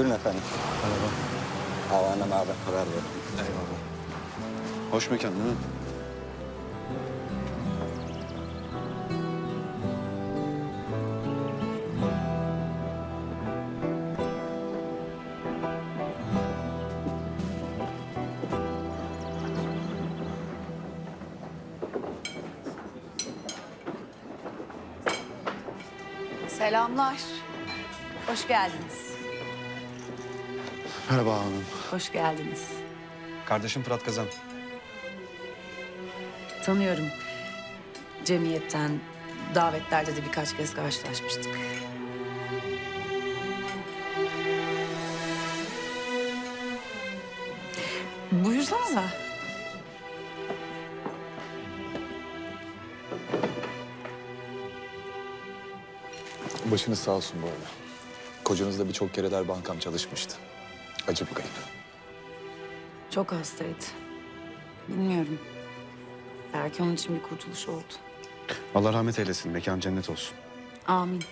Buyurun efendim. Merhaba. Havaalanına haber, haber verin. Eyvallah. Hoş mekan değil mi? Selamlar. Hoş geldiniz. Merhaba hanım. Hoş geldiniz. Kardeşim Fırat Kazan. Tanıyorum. Cemiyetten, davetlerde de birkaç kez karşılaşmıştık. Buyursanıza. Başınız sağ olsun bu arada. Kocanız da birçok kere der bankam çalışmıştı. Acı bir kayıp. Çok hastaydı. Bilmiyorum. Belki onun için bir kurtuluş oldu. Allah rahmet eylesin. Mekan cennet olsun. Amin.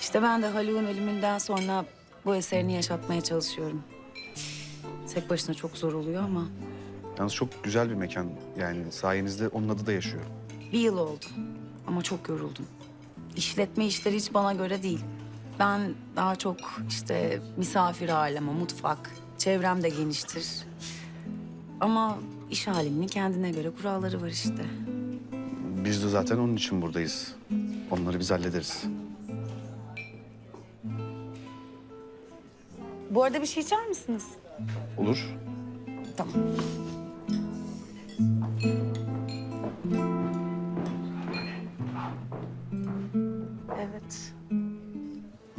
İşte ben de Haluk'un ölümünden sonra bu eserini yaşatmaya çalışıyorum. Tek başına çok zor oluyor ama Yalnız çok güzel bir mekan. Yani sayenizde onun adı da yaşıyor. bir yıl oldu. Ama çok yoruldum. İşletme işleri hiç bana göre değil. Ben daha çok işte misafir aleme, mutfak, çevrem de geniştir. Ama iş aleminin kendine göre kuralları var işte. Biz de zaten onun için buradayız. Onları biz hallederiz. Bu arada bir şey içer misiniz? Olur. Tamam.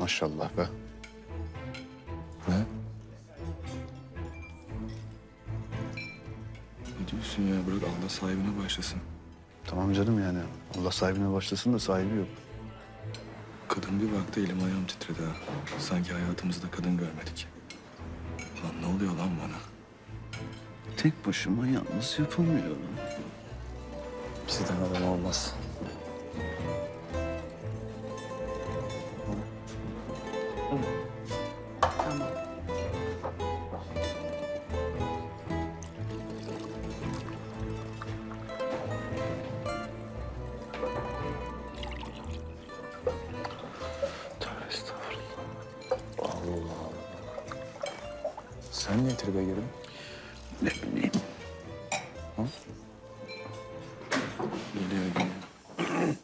Maşallah be. Ne? Ne diyorsun ya? Bırak Allah sahibine başlasın. Tamam canım yani. Allah sahibine başlasın da sahibi yok. Kadın bir baktı elim ayağım titredi ha. Sanki hayatımızda kadın görmedik. Lan ne oluyor lan bana? Tek başıma yalnız yapamıyorum. Bizden adam olmaz. Sen niye tribe girdin? Ne bileyim. Geliyor geliyor.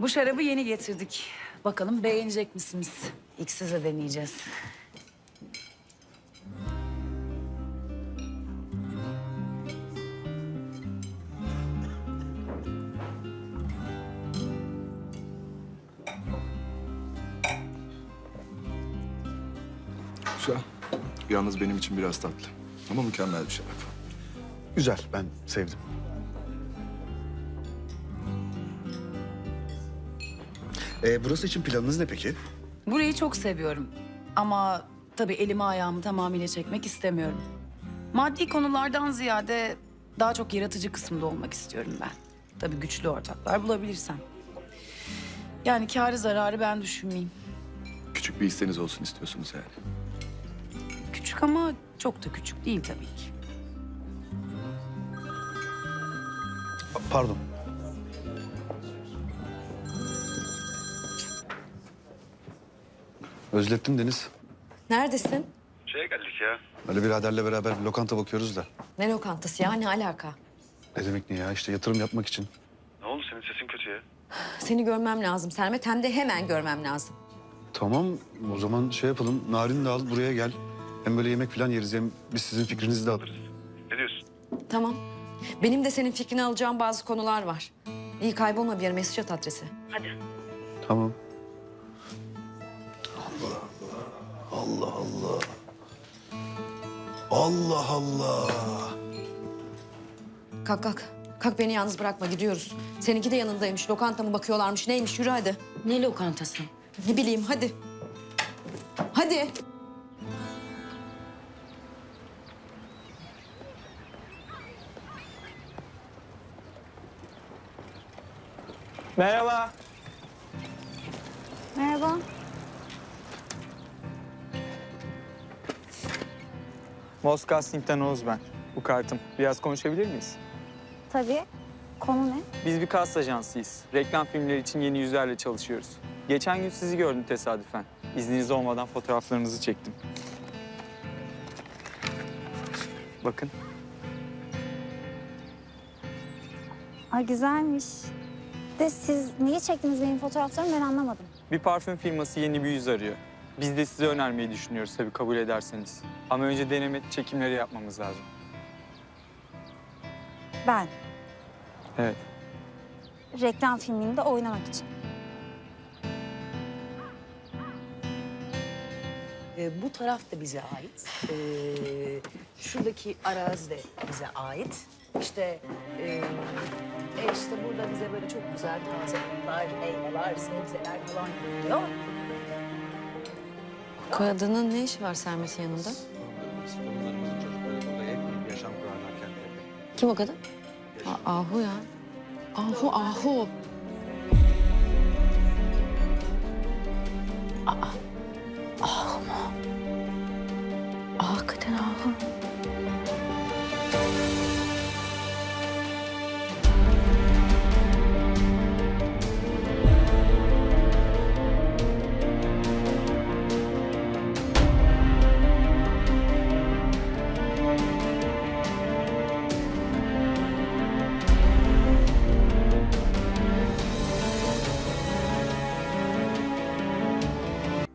Bu şarabı yeni getirdik. Bakalım beğenecek misiniz? İlk size deneyeceğiz. Güzel. Yalnız benim için biraz tatlı. Ama mükemmel bir şarap. Güzel. Ben sevdim. Ee, burası için planınız ne peki? Burayı çok seviyorum. Ama tabii elimi ayağımı tamamıyla çekmek istemiyorum. Maddi konulardan ziyade daha çok yaratıcı kısımda olmak istiyorum ben. Tabii güçlü ortaklar bulabilirsem. Yani kârı zararı ben düşünmeyeyim. Küçük bir isteğiniz olsun istiyorsunuz yani. Küçük ama çok da küçük değil tabii ki. Pardon. Özlettim Deniz. Neredesin? Şeye geldik ya. Ali biraderle beraber bir lokanta bakıyoruz da. Ne lokantası ya? Ne alaka? Ne demek ne ya? İşte yatırım yapmak için. Ne oldu senin sesin kötü ya? Seni görmem lazım Sermet. Hem de hemen görmem lazım. Tamam o zaman şey yapalım. Narin de al buraya gel. Hem böyle yemek falan yeriz hem biz sizin fikrinizi de alırız. Ne diyorsun? Tamam. Benim de senin fikrini alacağım bazı konular var. İyi kaybolma bir yere mesaj at adresi. Tamam. Allah Allah. Allah Allah. Kalk kalk. Kalk beni yalnız bırakma gidiyoruz. Seninki de yanındaymış. Lokanta mı bakıyorlarmış neymiş yürü hadi. Ne lokantası? Ne bileyim hadi. Hadi. Merhaba. Merhaba. Moz Casting'den Oğuz ben. Bu kartım. Biraz konuşabilir miyiz? Tabii. Konu ne? Biz bir kas ajansıyız. Reklam filmleri için yeni yüzlerle çalışıyoruz. Geçen gün sizi gördüm tesadüfen. İzniniz olmadan fotoğraflarınızı çektim. Bakın. Ay güzelmiş. De siz niye çektiniz benim fotoğraflarımı ben anlamadım. Bir parfüm firması yeni bir yüz arıyor. Biz de size önermeyi düşünüyoruz tabii kabul ederseniz. Ama önce deneme çekimleri yapmamız lazım. Ben Evet. reklam filminde oynamak için. Ee, bu taraf da bize ait. Ee, şuradaki arazi de bize ait. İşte, e, e işte burada bize böyle çok güzel taze otlar, meyveler, sebzeler falan geliyor. Kadının ne işi var Sermet'in yanında? Yaşam kurarlar kendileri. Kim o kadın? A- Ahu ya. Ahu, Ahu. Aa, hakikaten Ahu.